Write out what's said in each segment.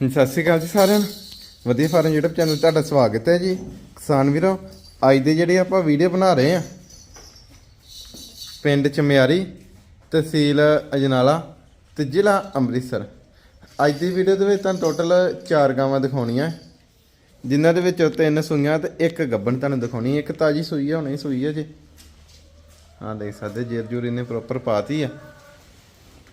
ਸਤਿ ਸ਼੍ਰੀ ਅਕਾਲ ਜੀ ਸਾਰਿਆਂ ਨੂੰ। ਵਧੀਆ ਫਾਰਮ YouTube ਚੈਨਲ ਤੁਹਾਡਾ ਸਵਾਗਤ ਹੈ ਜੀ। ਕਿਸਾਨ ਵੀਰੋ, ਅੱਜ ਦੇ ਜਿਹੜੇ ਆਪਾਂ ਵੀਡੀਓ ਬਣਾ ਰਹੇ ਆ ਪਿੰਡ ਚਮਿਆਰੀ, ਤਹਿਸੀਲ ਅਜਨਾਲਾ ਤੇ ਜ਼ਿਲ੍ਹਾ ਅੰਮ੍ਰਿਤਸਰ। ਅੱਜ ਦੀ ਵੀਡੀਓ ਦੇ ਵਿੱਚ ਤੁਹਾਨੂੰ ਟੋਟਲ 4 ਗਾਵਾਂ ਦਿਖਾਉਣੀਆਂ। ਜਿਨ੍ਹਾਂ ਦੇ ਵਿੱਚੋਂ ਤਿੰਨ ਸੂਈਆਂ ਤੇ ਇੱਕ ਗੱਬਣ ਤੁਹਾਨੂੰ ਦਿਖਾਉਣੀ ਇੱਕ ਤਾਜੀ ਸੂਈ ਹੈ ਹੁਣੇ ਸੂਈ ਆ ਜੀ। ਹਾਂ ਦੇਖ ਸਕਦੇ, ਜੇਰ ਜ਼ੂਰੀ ਨੇ ਪ੍ਰੋਪਰ ਪਾਤੀ ਆ।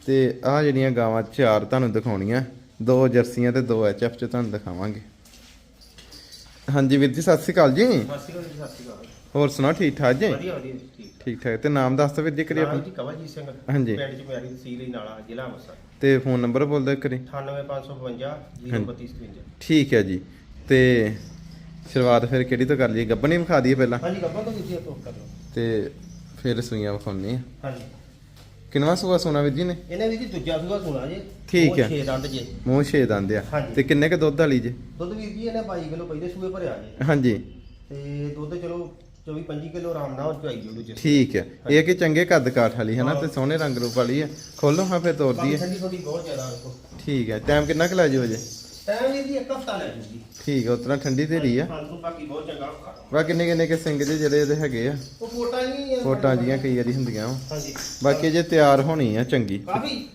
ਤੇ ਆਹ ਜਿਹੜੀਆਂ ਗਾਵਾਂ, ਚਾਰ ਤੁਹਾਨੂੰ ਦਿਖਾਉਣੀਆਂ। ਦੋ ਜਰਸੀਆਂ ਤੇ ਦੋ ਐਚਐਫ ਚ ਤੁਹਾਨੂੰ ਦਿਖਾਵਾਂਗੇ। ਹਾਂਜੀ ਵੀਰ ਜੀ ਸਤਿ ਸ਼੍ਰੀ ਅਕਾਲ ਜੀ। ਸਤਿ ਸ਼੍ਰੀ ਅਕਾਲ ਜੀ, ਸਤਿ ਸ਼੍ਰੀ ਅਕਾਲ। ਹੋਰ ਸੁਣਾਓ ਠੀਕ ਠਾਕ ਜੀ? ਵਧੀਆ ਵਧੀਆ ਜੀ, ਠੀਕ ਠੀਕ। ਠਾਕ ਤੇ ਨਾਮ ਦੱਸ ਦਿਓ ਵੀਰ ਜੀ ਕਰੀ ਨਾਮ ਆਪਣਾ ਜੀ ਕਵਲਜੀਤ ਸਿੰਘ। ਹਾਂਜੀ। ਪਿੰਡ ਚ ਪਿਆਰੀ ਤਹਿਸੀਲ ਹੀ ਨਾਲਾ ਜ਼ਿਲ੍ਹਾ ਅੰਮ੍ਰਿਤਸਰ। ਤੇ ਫੋਨ ਨੰਬਰ ਬੋਲ ਦਿਓ ਕਰੀ 98552 03257 ਠੀਕ ਹੈ ਜੀ। ਤੇ ਸ਼ੁਰੂਆਤ ਫਿਰ ਕਿਹੜੀ ਤੋਂ ਕਰ ਲਈਏ? ਗੱਬਣੀ ਵਿਖਾ ਦਈਏ ਪਹਿਲਾਂ। ਹਾਂਜੀ ਗੱਬਾ ਤੋਂ ਤੁਸੀਂ ਤੋਂ ਕਰ ਲਓ। ਤੇ ਫਿਰ ਸੂਈਆਂ ਵਿਖਾਉਣੀ ਆ ਹਾਂਜੀ। ਕਿੰਨਵਾ ਸੂਆ ਸੋਨਾ ਵੀਰ ਜੀ ਨੇ? ਇਹਨੇ ਵੀ ਜੀ ਦੂਜਾ ਸੂਆ ਸੁਣਾ ਜੇ। ਠੀਕ ਹੈ। 6 ਦੰਦ ਜੇ। ਮੂੰਹ ਛੇ ਦੰਦ ਆ। ਹਾਂਜੀ। ਤੇ ਕਿੰਨੇ ਕ ਦੁੱਧ ਵਾਲੀ ਜੇ? ਦੁੱਧ ਵੀਰ ਜੀ ਇਹਨੇ 22 ਕਿਲੋ ਪਹਿਲੇ ਸੂਏ ਭਰਿਆ ਜੇ। ਹਾਂਜੀ। ਤੇ ਦੁੱਧ ਚਲੋ 24 25 ਕਿਲੋ ਆਰਾਮ ਨਾਲ ਚੁਆਈ ਜੂ। ਦੂਜੇ ਠੀਕ ਹੈ ਇਹ ਕਿ ਚੰਗੇ ਕੱਦ ਕਾਠ ਵਾਲੀ ਹੈ ਨਾ ਤੇ ਸੋਹਣੇ ਰੰਗ ਰੂਪ ਵਾਲੀ ਹੈ ਖੋਲੋ ਹਾਂ ਫਿਰ ਤੋਰਦੀ ਬਾਕੀ ਹੈ ਠੰਡੀ ਥੋੜੀ ਬਹੁਤ ਜ਼ਿਆਦਾ ਰੱਖੋ ਠੀਕ ਹੈ ਟਾਈਮ ਕਿੰਨਾ ਕੁ ਲੈ ਜਾਓ ਜੇ ਟਾਈਮ ਇੱਕ ਹਫਤਾ ਲੈ ਠੀਕ ਹੈ ਉਤਨਾ ਠੰਡੀ ਤੇਰੀ ਆ। ਹਾਂ ਤੋਂ ਬਾਕੀ ਬਹੁਤ ਚੰਗਾ ਖਾ ਵਾ ਕਿੰਨੇ ਕਿੰਨੇ ਕੇ ਸਿੰਘ ਜੇ ਜਿਹੜੇ ਇਹਦੇ ਹੈਗੇ ਆ? ਉਹ ਫੋਟਾ ਨਹੀਂ ਫੋਟਾਂ ਜੀਆਂ ਕਈ ਵਾਰੀ ਹੁੰਦੀਆਂ ਵਾ। ਹਾਂਜੀ। ਬਾਕੀ ਜੇ ਤਿਆਰ ਹੋਣੀ ਆ ਚੰਗੀ। ਕਾਫੀ।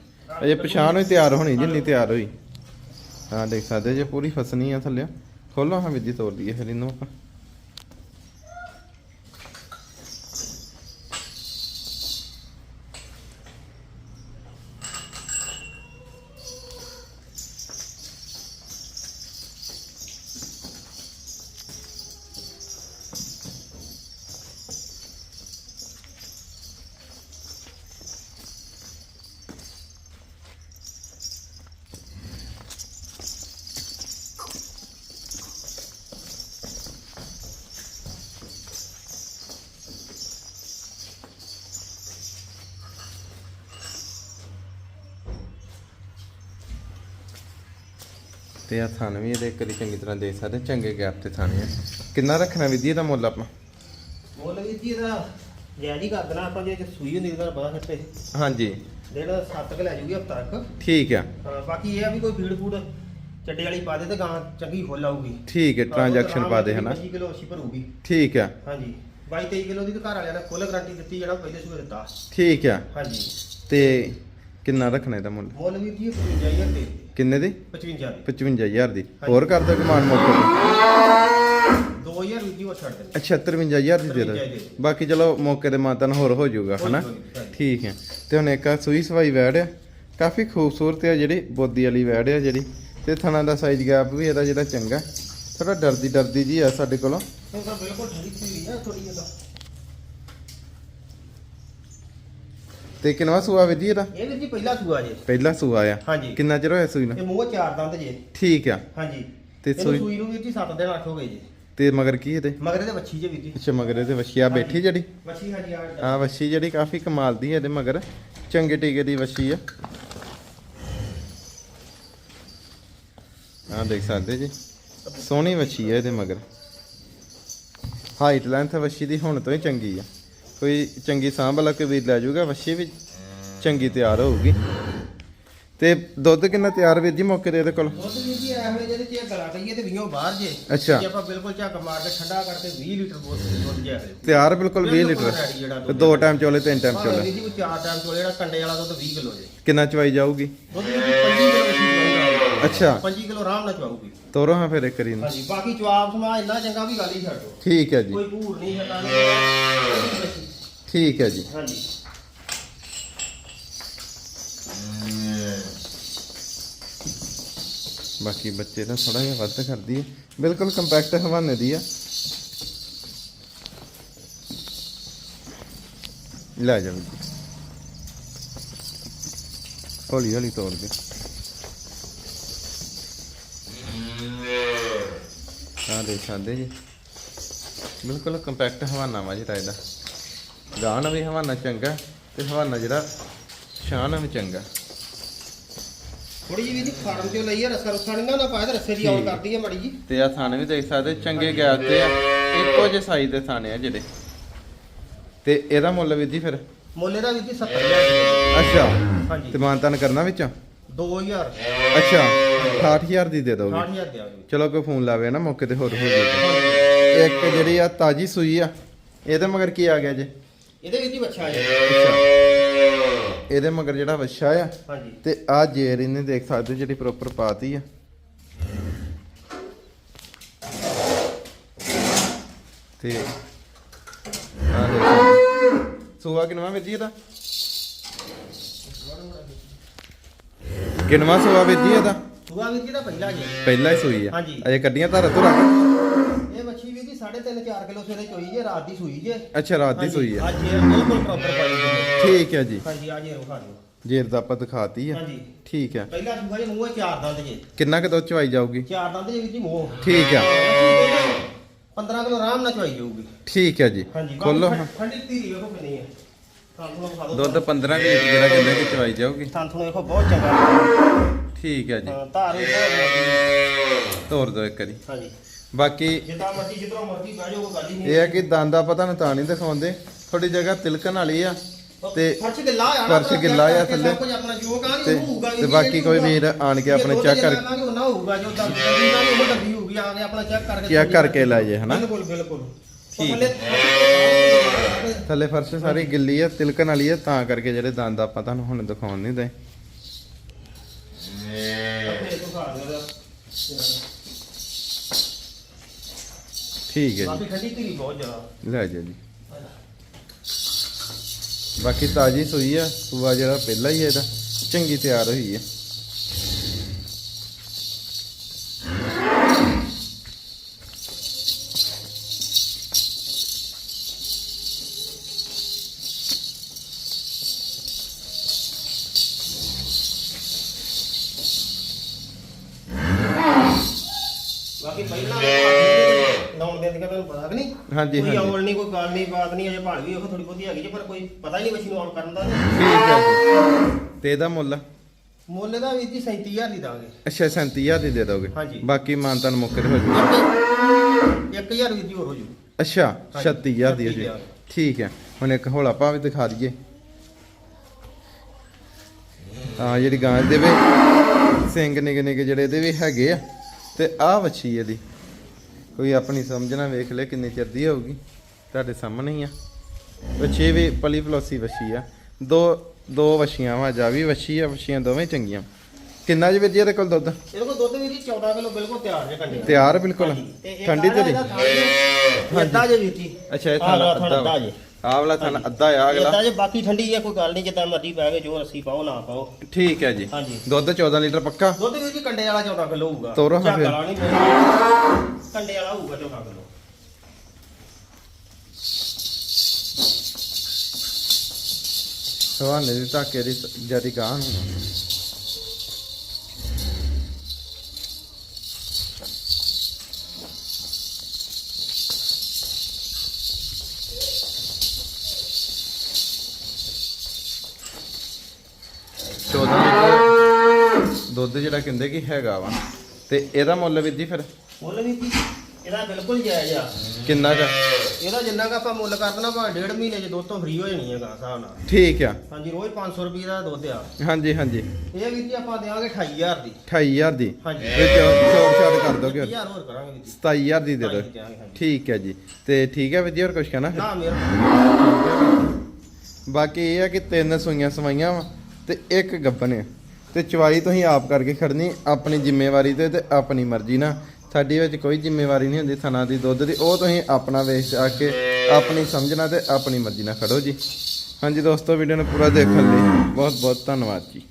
ਅਜੇ ਪਛਾਣ ਹੋਈ ਤਿਆਰ ਹੋਣੀ ਜਿੰਨੀ ਤਿਆਰ ਹੋਈ। ਹਾਂ ਦੇਖ ਸਕਦੇ ਜੇ ਪੂਰੀ ਫਸਣੀ ਆ ਥੱਲੇ। ਖੋਲੋ ਹਾਂ ਵਿੱਜੀ ਤੋੜ ਦਈਏ ਫਿਰ ਇਹਨੂੰ ਆਪਾਂ। ਤੇ ਆ ਥਣ ਵੀ ਇਹਦੇ ਕਰੀ ਚੰਗੀ ਤਰ੍ਹਾਂ ਦੇਖ ਸਕਦੇ ਚੰਗੇ ਗੈਪ ਤੇ ਥਾਣੇ ਆ। ਕਿੰਨਾ ਰੱਖਣਾ ਵਿਧੀ ਇਹਦਾ ਮੁੱਲ ਆਪਾਂ? ਮੁੱਲ ਵੀ ਜੀ ਇਹਦਾ ਜਾਇਜ਼ ਹੀ ਕਰ ਦੇਣਾ ਆਪਾਂ ਜੇ ਸੂਈ ਹੁੰਦੀ ਤਾਂ ਬੜਾ ਖੱਟੇ। ਹਾਂਜੀ। ਜਿਹੜਾ 7 ਕ ਲੈ ਜੂਗੀ ਹਫਤਾ ਤੱਕ। ਠੀਕ ਆ। ਬਾਕੀ ਇਹ ਆ ਵੀ ਕੋਈ ਫੀਡ ਫੂਡ ਚੱਡੇ ਵਾਲੀ ਪਾ ਦੇ ਤੇ ਗਾਂ ਚੰਗੀ ਫੁੱਲ ਆਊਗੀ। ਠੀਕ ਹੈ ਟ੍ਰਾਂਜੈਕਸ਼ਨ ਪਾ ਦੇ ਹਨਾ? 25 ਕਿਲੋ ਅੱਛੀ ਭਰੂਗੀ ਠੀਕ ਆ। ਹਾਂਜੀ। 22 23 ਕਿਲੋ ਦੀ ਤਾਂ ਘਰ ਵਾਲਿਆਂ ਨੇ ਫੁੱਲ ਗਾਰੰਟੀ ਦਿੱਤੀ ਜਿਹੜਾ ਪਹਿਲੇ ਸੂਏ ਦਿੱਤਾ। ਠੀਕ ਆ। ਹਾਂਜੀ। ਤੇ ਕਿੰਨਾ ਰੱਖਣਾ ਇਹਦਾ ਮੁੱਲ? ਮੁੱਲ ਵੀ ਜੀ 55000 ਦੇ। ਕਿੰਨੇ ਦੀ? 55 ਦੀ। 55000 ਦੀ। ਹੋਰ ਕਰ ਦੋ ਕਮਾਨ ਮੌਕੇ ਤੇ 2000 ਵੀ ਜੀ ਉਹ ਛੱਡ ਦੇਣੇ ਅੱਛਾ 53000 ਦੀ ਦੇ ਦੋ। 53,000 ਦੀ। ਬਾਕੀ ਚਲੋ ਮੌਕੇ ਦੇ ਮਾਤਨ ਹੋਰ ਹੋ ਜਾਊਗਾ ਹਨਾ। ਠੀਕ ਹੈ। ਤੇ ਹੁਣ ਇੱਕ ਆ ਸੂਈ ਸਵਾਈ ਵੈੜ ਆ। ਕਾਫੀ ਖੂਬਸੂਰਤ ਆ ਜਿਹੜੀ ਬੋਦੀ ਵਾਲੀ ਵੈੜ ਆ ਜਿਹੜੀ। ਤੇ ਥਣਾ ਦਾ ਸਾਈਜ਼ ਗੈਪ ਵੀ ਇਹਦਾ ਜਿਹੜਾ ਚੰਗਾ। ਥੋੜਾ ਡਰਦੀ ਡਰਦੀ ਜੀ ਆ ਸਾਡੇ ਕੋਲੋਂ। ਬਿਲਕੁਲ ਠੰਡੀ ਸੀ ਆ ਥੋੜੀ ਜਿਹੀ ਤਾਂ ਕਿੰਨਵਾ ਸੂਆ ਵਿਧੀ ਇਹਦਾ? ਇਹ ਵੀ ਜੀ ਪਹਿਲਾ ਸੂਆ ਜੇ। ਪਹਿਲਾ ਸੂਆ ਆ। ਹਾਂਜੀ। ਕਿੰਨਾ ਚਿਰ ਹੋਇਆ ਸੂਈ ਨੂੰ? ਇਹ ਮੂੰਹ ਚਾਰ ਦੰਦ ਜੇ। ਠੀਕ ਆ। ਹਾਂਜੀ। ਤੇ ਸੂਈ ਸੂਈ ਨੂੰ ਵੀ ਜੀ 7 ਦਿਨ ਅੱਠ ਹੋ ਗਏ ਜੀ। ਤੇ ਮਗਰ ਕੀ ਇਹਦੇ? ਮਗਰ ਇਹਦੇ ਵੱਛੀ ਜੇ ਵੀ ਜੀ। ਅੱਛਾ ਮਗਰ ਇਹਦੇ ਵਛੀਆ ਬੈਠੀ ਜਿਹੜੀ? ਵੱਛੀ ਹਾਂਜੀ ਆ ਆ ਵਛੀ ਜਿਹੜੀ ਕਾਫੀ ਕਮਾਲ ਦੀ ਹੈ ਇਹਦੇ ਮਗਰ। ਚੰਗੇ ਟੀਕੇ ਦੀ ਵਛੀ ਆ। ਆ ਦੇਖ ਸਕਦੇ ਜੀ। ਸੋਹਣੀ ਵਛੀ ਹੈ ਇਹਦੇ ਮਗਰ। ਹਾਈਟ ਲੈਂਥ ਵਛੀ ਦੀ ਹੁਣ ਤੋਂ ਹੀ ਚੰਗੀ ਆ। ਕੋਈ ਚੰਗੀ ਸਾਂਭ ਵਾਲਾ ਕੋਈ ਵੀਰ ਲੈ ਜਾਊਗਾ ਵਛੀ ਵੀ ਚੰਗੀ ਤਿਆਰ ਹੋਊਗੀ। ਤੇ ਦੁੱਧ ਕਿੰਨਾ ਤਿਆਰ ਵੀਰ ਜੀ ਮੌਕੇ ਤੇ ਇਹਦੇ ਕੋਲ? ਦੁੱਧ ਵੀ ਜੀ ਐਵੇਂ ਜਿਹਦੇ ਚ ਇਹ ਗਲਾ ਕਹੀਏ ਤੇ 20 ਬਾਹਰ ਜੇ। ਅੱਛਾ। ਜੇ ਆਪਾਂ ਬਿਲਕੁਲ ਝੱਕ ਮਾਰ ਕੇ ਠੰਡਾ ਕਰਕੇ 20 ਲੀਟਰ ਬੋਤਲ ਦੁੱਧ ਜਿਆ ਹੈ ਤਿਆਰ ਬਿਲਕੁਲ 20 ਬਿਲਕੁਲ ਲੀਟਰ। ਤੇ ਦੋ ਟਾਈਮ ਚੋਲੇ ਤਿੰਨ ਟਾਈਮ ਚੋਲੇ। ਜੀ ਕੋਈ ਚਾਰ ਟਾਈਮ ਚੋਲੇ ਜਿਹੜਾ ਕੰਡੇ ਵਾਲਾ ਦੁੱਧ 20 ਕਿਲੋ ਜੇ। ਕਿੰਨਾ ਚਵਾਈ ਜਾਊਗੀ? ਦੁੱਧ ਵੀ 25 ਕਿਲੋ ਅੱਛਾ। 25 ਕਿਲੋ ਆਰਾਮ ਨਾਲ ਚਵਾਊਗੀ। ਤੋਰੋ ਹਾਂ ਫਿਰ ਇੱਕ ਵਾਰੀ ਨੂੰ ਹਾਂਜੀ ਬਾਕੀ ਜਵਾਬ ਸਮਾ ਇੰਨਾ ਚੰਗਾ ਵੀ ਗੱਲ ਹੀ ਛੱਡੋ ਠੀਕ ਹੈ ਜੀ। ਕੋਈ ਭੂਰ ਨਹੀਂ ਹਟਾਣੀ ਠੀਕ ਹੈ ਜੀ। ਹਾਂਜੀ। ਬਾਕੀ ਬੱਚੇ ਦਾ ਥੋੜਾ ਜਿਹਾ ਵੱਧ ਕਰਦੀ ਹੈ। ਬਿਲਕੁਲ ਕੰਪੈਕਟ ਹਵਾਨੇ ਦੀ ਆ। ਲੈ ਜਾ ਜੀ। ਹੌਲੀ ਹੌਲੀ ਤੋੜ ਦੇ ਆ ਦੇ ਸਕਦੇ ਜੀ। ਬਿਲਕੁਲ ਕੰਪੈਕਟ ਹਵਾਨਾ ਵਾ ਜਿਹੜਾ ਇਹਦਾ। ਗਾਣਾ ਵੀ ਹਵਾਨਾ ਚੰਗਾ ਤੇ ਹਵਾਨਾ ਜਿਹੜਾ ਸ਼ਾਨ ਵੀ ਚੰਗਾ। ਥੋੜੀ ਜਿਹੀ ਵੀ ਜੀ ਫਾਰਮ ਚੋਂ ਲਈ ਆ ਰਸਾ ਰਸਾ ਨਹੀਂ ਨਾ ਪਾਇਆ ਤੇ ਰਸੇ ਦੀ ਆਉਣ। ਕਰਦੀ ਹੈ ਮਾੜੀ ਜੀ। ਤੇ ਆ ਥਾਣੇ ਵੀ ਦੇਖ ਸਕਦੇ ਚੰਗੇ ਗੈਪ ਤੇ ਆ ਇੱਕੋ ਜਿਹੇ ਸਾਈਜ਼ ਦੇ ਥਾਣੇ ਆ ਜਿਹੜੇ। ਤੇ ਇਹਦਾ ਮੁੱਲ ਵੀ ਜੀ ਫਿਰ? ਮੁੱਲੇ ਦਾ ਵੀ ਜੀ 70000 ਅੱਛਾ ਹਾਂਜੀ। ਤੇ ਮਾਨਤਾਨ ਕਰਨਾ ਵਿੱਚ? 2000 ਅੱਛਾ 68000 ਦੀ ਦੇ ਦੋਗੇ 60000 ਦਿਆਂਗੇ ਚਲੋ ਕੋਈ ਫੋਨ ਲਾਵੇ ਨਾ ਮੌਕੇ ਤੇ ਹੋਰ ਹੋ ਜਾਊਗਾ ਇੱਕ ਜਿਹੜੀ ਆ ਤਾਜੀ ਸੂਈ ਆ ਇਹਦੇ ਮਗਰ ਕੀ ਆ ਗਿਆ ਜੇ? ਇਹਦੇ ਵਿੱਚ ਹੀ ਬੱਚਾ ਅੱਛਾ। ਇਹਦੇ ਮਗਰ ਜਿਹੜਾ ਵੱਛਾ ਆ ਹਾਂਜੀ। ਤੇ ਆ ਜੇਰ ਇਹਨੇ ਦੇਖ ਸਕਦੇ ਹੋ ਜਿਹੜੀ ਪ੍ਰੋਪਰ ਪਾਤੀ ਆ। ਤੇ ਆ ਦੇਖੋ। ਸੂਆ ਕਿਨਵਾ ਵੀਰ ਜੀ ਇਹਦਾ? ਕਿਨਵਾ ਸੂਆ ਵੀਰ ਜੀ ਇਹਦਾ? ਸੁਗਾ ਵੀਰ ਜੀ ਦਾ ਪਹਿਲਾ ਜੀ ਪਹਿਲਾ ਹੀ ਸੂਈ ਆ। ਹਾਂਜੀ। ਅਜੇ ਕੱਢੀਆਂ ਧਾਰਾ ਤੋਂ? ਰੱਖ ਮੱਛੀ ਵੀਰ ਜੀ 3.5 4 ਕਿਲੋ ਸਵੇਰੇ ਚੋਈ ਜੇ ਰਾਤ ਦੀ ਸੂਈ ਜੇ। ਅੱਛਾ ਰਾਤ ਦੀ ਸੂਈ ਆ ਅੱਜ ਇਹ ਬਿਲਕੁਲ ਪ੍ਰੋਪਰ ਪਾਈ ਜੀ ਠੀਕ ਹੈ ਜੀ। ਹਾਂਜੀ ਅੱਜ ਇਹ ਰੋਖਾ ਦਿਓ ਜੇਰ ਦਾ ਆਪਾਂ ਦਿਖਾਤੀ ਆ ਹਾਂਜੀ। ਠੀਕ ਹੈ। ਪਹਿਲਾ ਸੁਗਾ ਜੇ ਮੂੰਹ ਹੈ ਚਾਰ ਦੰਦ ਜੇ। ਕਿੰਨਾ ਕੁ ਦੁੱਧ ਚਵਾਈ ਜਾਊਗੀ? ਚਾਰ ਦੰਦ ਜੇ ਵੀਰ ਜੀ ਮੂੰਹ। ਠੀਕ ਆ 15 ਕਿਲੋ ਆਰਾਮ ਨਾਲ ਚਵਾਈ ਜਾਊਗੀ। ਠੀਕ ਹੈ ਜੀ। ਹਾਂਜੀ ਖੋਲੋ। ਬਾਕੀ ਠੰਡੀ ਧੀਰੀ ਵੇਖੋ ਕਿੰਨੀ ਹੈ। ਤੁਹਾਨੂੰ ਵਿਖਾ ਦਿਓ। ਦੁੱਧ 15 ਵੀ ਜਿਹੜਾ ਕਹਿੰਦੇ ਕਿ ਚਵਾਈ ਜਾਊਗੀ। ਤੁਹਾਨੂੰ ਵੇਖੋ ਬਹੁਤ ਚੰਗਾ। ਠੀਕ ਹੈ ਜੀ। ਹਾਂ ਧਾਰ ਵੀ ਬਹੁਤ ਮੋਟੀ ਤੋਰ ਦੋ ਇੱਕ ਵਾਰੀ। ਹਾਂਜੀ। ਬਾਕੀ ਜਿੱਦਾਂ ਮਰਜ਼ੀ ਜਿੱਧਰੋਂ ਮਰਜ਼ੀ ਬਹਿ ਜਾਓ ਕੋਈ ਗੱਲ ਹੀ ਨਹੀਂ ਇਹ ਹੈ। ਕਿ ਦੰਦ ਆਪਾਂ ਤੁਹਾਨੂੰ ਤਾਂ ਨਹੀਂ ਦਿਖਾਉਂਦੇ। ਥੋੜੀ ਜਗ੍ਹਾ ਤਿਲਕਣ ਵਾਲੀ ਆ ਤੇ ਫਰਸ਼ ਗਿੱਲਾ ਆ ਫਰਸ਼ ਗਿੱਲਾ ਆ ਥੱਲੇ। ਕੁਝ ਆਪਣਾ ਜੋ ਕਹਾਂਗੇ ਤੇ ਉਹ ਹੋਊਗਾ ਤੇ ਬਾਕੀ ਕੋਈ ਵੀਰ ਆਣ ਕੇ ਆਪਣੇ ਚੈੱਕ ਕਰ ਕਰਕੇ ਉਹਨਾਂ ਹੋਊਗਾ ਜੋ ਦੰਦ ਨਾਲ ਉਹ ਡੱਬੀ ਹੋਊਗੀ ਆ ਕੇ ਆਪਣਾ ਚੈੱਕ ਕਰਕੇ ਚੈੱਕ ਕਰਕੇ ਲੈ ਜੇ ਹਨਾ? ਬਿਲਕੁਲ ਬਿਲਕੁਲ। ਠੀਕ। ਥੱਲੇ ਥੱਲੇ ਫਰਸ਼ ਸਾਰੀ ਗਿੱਲੀ ਆ ਤਿਲਕਣ ਵਾਲੀ ਆ ਤਾਂ ਕਰਕੇ ਜਿਹੜੇ ਦੰਦ ਆਪਾਂ ਤੁਹਾਨੂੰ ਹੁਣ ਦਿਖਾਉਣ ਨਹੀਂ ਦੇ। ਠੀਕ ਹੈ ਬਾਕੀ ਠੰਡੀ ਧੀਰੀ ਬਹੁਤ ਜ਼ਿਆਦਾ। ਜੀ ਲੈ ਜਾ ਜੀ। ਬਾਕੀ ਤਾਜੀ ਸੂਈ ਆ ਸੂਆ ਜਿਹੜਾ ਪਹਿਲਾ ਹੀ ਹੈ ਇਹਦਾ ਚੰਗੀ ਤਿਆਰ ਹੋਈ ਹੈ ਦੇ ਤੁਹਾਨੂੰ ਪਤਾ ਕਿ ਨਹੀਂ। ਹਾਂਜੀ, ਕੋਈ ਹਾਂਜੀ। ਆਉਣ ਨਹੀਂ ਕੋਈ ਗੱਲ ਨਹੀਂ ਬਾਤ ਨਹੀਂ ਅਜੇ ਭਾਲ ਵੀ ਉਹ ਥੋੜੀ ਬਹੁਤੀ ਹੈਗੀ ਜੇ ਪਰ ਕੋਈ ਪਤਾ ਹੀ ਨਹੀਂ ਮਸ਼ੀਨ ਆਨ ਕਰਨ ਦਾ। ਠੀਕ ਹੈ ਜੀ। ਤੇ ਇਹਦਾ ਮੁੱਲ? ਮੁੱਲ ਦਾ ਵੀ ਜੀ 37000 ਦੀ ਦਾਂਗੇ। ਅੱਛਾ 37000 ਦੀ ਦੇ ਦੋਗੇ। ਹਾਂਜੀ। ਬਾਕੀ ਮਾਨਤਨ ਮੁੱਕ ਤੇ ਹੋ ਜੂ। 1000 ਵੀਰ ਜੀ ਹੋਰ ਹੋ ਜੂ। ਅੱਛਾ ਹਾਂਜੀ, 36000 ਦੀ ਹੋ ਜੀ। 36,000 ਠੀਕ ਹੈ। ਹੁਣ ਇੱਕ ਹੌਲਾ ਪਾ ਵੀ ਦਿਖਾ ਦਈਏ। ਹਾਂ ਜਿਹੜੀ ਗਾਂ ਦੇ ਵੀ ਸਿੰਘ ਨਿੱਕੇ ਨਿੱਕੇ ਜਿਹੜੇ ਇਹਦੇ ਵੀ ਹੈਗੇ ਆ। ਤੇ ਆਹ ਵੱਛੀ ਇਹਦੀ। ਕੋਈ ਆਪਣੀ ਸਮਝ ਨਾ ਵੇਖ ਲੈ ਕਿੰਨੇ ਚਿਰ ਦੀ ਹੋਊਗੀ। ਤੁਹਾਡੇ ਸਾਹਮਣੇ ਹੀ ਆ। ਵੱਛੀ ਵੀ ਪਲੀ ਫਲੋਸੀ ਵੱਛੀ ਆ। ਦੋ ਦੋ ਵੱਛੀਆਂ ਵਾ ਜਾ ਵੀ ਵੱਛੀ ਆ ਵੱਛੀਆਂ ਦੋਵੇਂ ਚੰਗੀਆਂ। ਕਿੰਨਾ ਜੀ ਜੀ ਇਹਦੇ ਕੋਲ ਦੁੱਧ? ਇਹਦੇ ਕੋਲ ਦੁੱਧ ਵੀ ਜੀ 14 ਕਿਲੋ ਬਿਲਕੁਲ ਤਿਆਰ ਜੇ ਕੰਡੇ ਤਿਆਰ ਬਿਲਕੁਲ। ਠੰਡੀ ਤੇ ਦੀ ਅੱਧਾ ਜੇ ਵੀਰ ਜੀ। ਅੱਛਾ ਇਹ ਅੱਧਾ। ਅੱਧਾ ਜੇ। ਆਹ ਵਾਲਾ ਥਾਣਾ ਅੱਧਾ ਆ ਅਗਲਾ। ਜੇ ਬਾਕੀ ਠੰਡੀ ਹੈ ਕੋਈ ਗੱਲ ਨਹੀਂ ਜਿੱਦਾਂ ਮਰਜ਼ੀ ਪੈ ਗਏ ਜੋ ਰੱਸੀ ਪਾਓ ਨਾ ਪਾਓ। ਠੀਕ ਹੈ ਜੀ। ਹਾਂਜੀ। ਦੁੱਧ 14 ਲੀਟਰ ਪੱਕਾ? ਦੁੱਧ ਵੀ ਜੀ ਕੰਡੇ ਵਾਲਾ 14 ਕਿਲੋ ਹੋਊਗਾ। ਤੋਰੋ ਹਾਂ ਝੱਗ ਫਿਰ। ਵਾਲਾ ਨਹੀਂ ਮਿਲਣਾ। ਕੰਡੇ ਵਾਲਾ ਹੋਊਗਾ 14 ਕਿਲੋ। ਸਵਾਨੇ ਦੀ ਧਾਕੇ ਦੀ ਜਰੀ ਗਾਂ ਨੂੰ। ਲੀਟਰ ਦੁੱਧ ਜਿਹੜਾ ਕਹਿੰਦੇ ਕਿ ਹੈਗਾ ਵਾ। ਤੇ ਇਹਦਾ ਮੁੱਲ ਵੀਰ ਜੀ ਫਿਰ? ਮੁੱਲ ਵੀ ਇਹਦਾ ਬਿਲਕੁਲ ਜਾਇਜ਼ ਆ। ਕਿੰਨਾ ਕੁ? ਇਹਦਾ ਜਿੰਨਾ ਕ ਆਪਾਂ ਮੁੱਲ ਕਰ ਦੇਣਾ ਭਾਵੇਂ ਡੇਢ ਮਹੀਨੇ ਚ ਦੁੱਧ ਤੋਂ ਫ੍ਰੀ ਹੋ ਜਾਣੀ ਹੈਗਾ ਹਿਸਾਬ ਨਾਲ। ਠੀਕ ਆ। ਹਾਂਜੀ ਰੋਜ਼ 500 ਰੁਪਏ ਦਾ ਦੁੱਧ ਆ। ਹਾਂਜੀ ਹਾਂਜੀ। ਇਹ ਵੀ ਜੀ ਆਪਾਂ ਦੇਵਾਂਗੇ 28000 ਦੀ। 28000 ਦੀ? ਹਾਂਜੀ। ਵਿੱਚ ਛੋਟ ਛਾਟ ਕਰ ਦੋਗੇ 20000 ਹੋਰ ਕਰਾਂਗੇ ਵੀਰ ਜੀ। 27000 ਦੀ ਦੇ ਦੋ। ਠੀਕ ਹੈ ਜੀ। ਤੇ ਠੀਕ ਹੈ ਵੀਰ ਜੀ ਹੋਰ ਕੁਝ ਕਹਿਣਾ? ਨਾ ਮੇਰਾ ਬਾਕੀ ਇਹ ਆ ਕਿ ਤਿੰਨ ਸੂਈਆਂ ਸਵਾਈਆਂ ਵਾ। ਤੇ ਇੱਕ ਗੱਬਨ ਆ ਤੇ ਚਵਾਈ ਤੁਸੀਂ ਆਪ ਕਰਕੇ ਖੜਨੀ, ਆਪਣੀ ਜ਼ਿੰਮੇਵਾਰੀ ਤੇ ਤੇ ਆਪਣੀ ਮਰਜ਼ੀ ਨਾਲ ਸਾਡੀ ਵਿੱਚ ਕੋਈ ਜ਼ਿੰਮੇਵਾਰੀ ਨਹੀਂ ਹੁੰਦੀ ਥਣਾ ਦੀ ਦੁੱਧ ਦੀ, ਉਹ ਤੁਸੀਂ ਆਪਣਾ ਵੇਚ ਆ ਕੇ ਆਪਣੀ ਸਮਝਣਾ ਤੇ ਆਪਣੀ ਮਰਜ਼ੀ ਨਾਲ ਖੜੋ ਜੀ। ਹਾਂਜੀ ਦੋਸਤੋ ਵੀਡੀਓ ਨੂੰ ਪੂਰਾ ਦੇਖਣ ਲਈ ਬਹੁਤ ਬਹੁਤ ਧੰਨਵਾਦ ਜੀ।